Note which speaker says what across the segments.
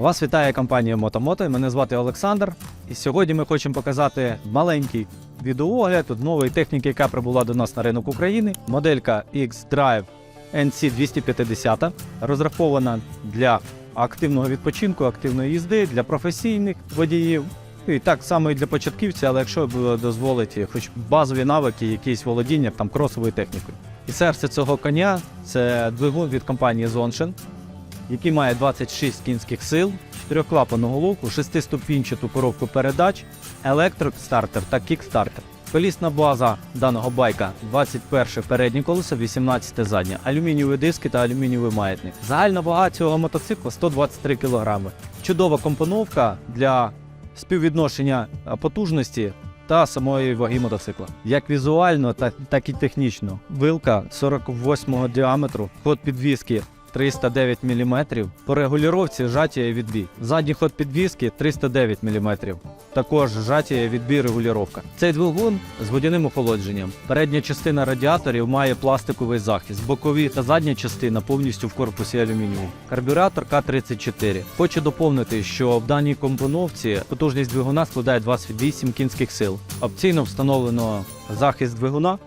Speaker 1: Вас вітає компанія Мотомото. Мене звати Олександр. І сьогодні ми хочемо показати маленький відеоогляд нової техніки, яка прибула до нас на ринок України. Моделька X-Drive NC 250 розрахована для активного відпочинку, активної їзди, для професійних водіїв. І так само і для початківців, але якщо дозволить хоч базові навики, якісь володіння там кросовою технікою. І серце цього коня це двигун від компанії Zonchen, який має 26 кінських сил, 4-клапанну головку, 6-ступінчату коробку передач, електростартер та кікстартер. Колісна база даного байка 21 переднє колесо, 18 заднє, алюмінієві диски та алюмінієвий маятник. Загальна вага цього мотоцикла 123 кг. Чудова компоновка для співвідношення потужності та самої ваги мотоцикла. Як візуально, так, і технічно. Вилка 48 діаметру, ход підвіски 309 мм, по жаття і відбій. Задній ход підвіски 309 мм. Також жаття і відбій регулювання. Цей двигун з водяним охолодженням. Передня частина радіаторів має пластиковий захист, бокові та задня частина повністю в корпусі алюмінію. Карбюратор К-34. Хочу доповнити, що в даній компоновці потужність двигуна складає 28 кінських сил. Опційно встановлено захист двигуна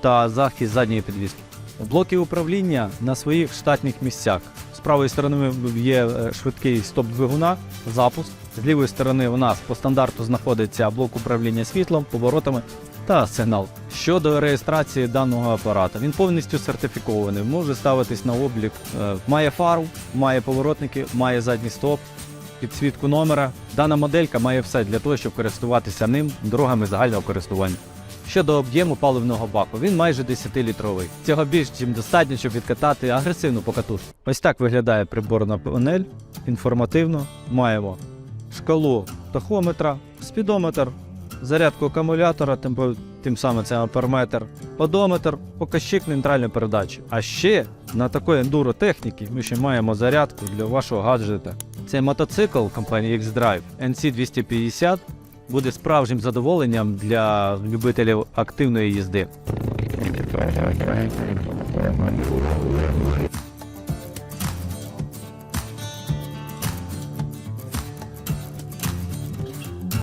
Speaker 1: та захист задньої підвіски. Блоки управління на своїх штатних місцях. З правої сторони є е, швидкий стоп двигуна, запуск. З лівої сторони у нас по стандарту знаходиться блок управління світлом, поворотами та сигнал. Щодо реєстрації даного апарата, він повністю сертифікований, може ставитись на облік. Е, Має фару, має поворотники, має задній стоп, підсвітку номера. Дана моделька має все для того, щоб користуватися ним дорогами загального користування. Щодо об'єму паливного баку, він майже 10-літровий. Цього більш чим достатньо, щоб відкатати агресивну покатушку. Ось так виглядає приборна панель. Інформативно маємо шкалу тахометра, спідометр, зарядку акумулятора, тим, тим самим це амперметр, одометр, показчик нейтральної передачі. А ще на такої ендуро техніки ми ще маємо зарядку для вашого гаджета. Цей мотоцикл компанії X-Drive NC250 буде справжнім задоволенням для любителів активної їзди.